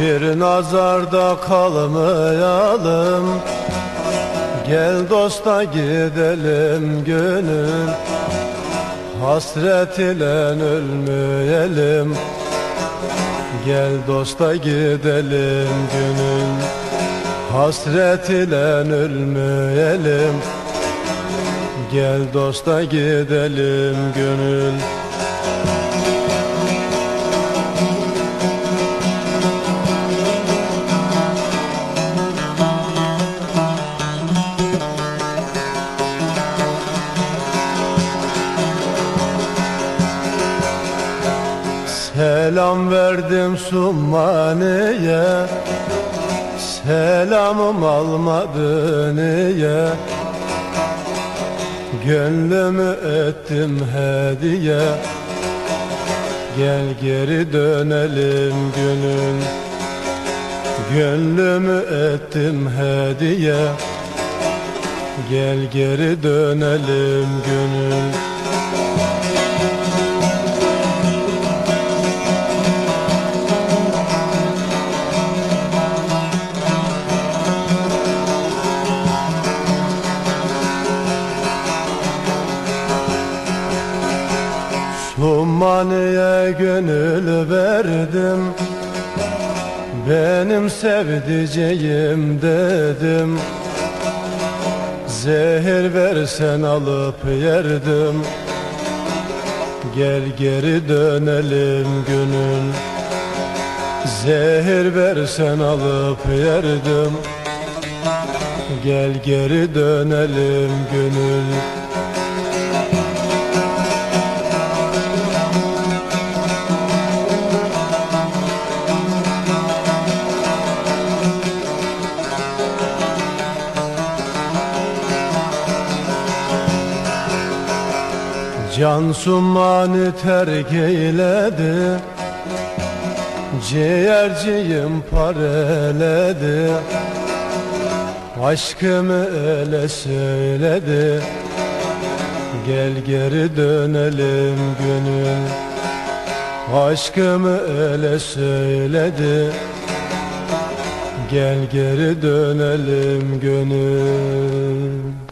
Bir nazarda kalmayalım. Gel dosta gidelim gönül. Hasret ile ölmeyelim. Gel dosta gidelim gönül. Hasret ile ölmeyelim. Gel dosta gidelim gönül Selam verdim Sumani'ye Selamım almadı niye Gönlümü ettim hediye. Gel geri dönelim gönül Gönlümü ettim hediye. Gel geri dönelim gönül Sumaniye gönül verdim. Benim sevdiceğim dedim. Zehir versen alıp yerdim. Gel geri dönelim gönül Zehir versen alıp yerdim. Gel geri dönelim gönül Can sumanı terk eyledi. Ciğerciyim pareledi. Aşkımı ele söyledi. Gel geri dönelim gönül. Aşkımı ele söyledi. Gel geri dönelim gönül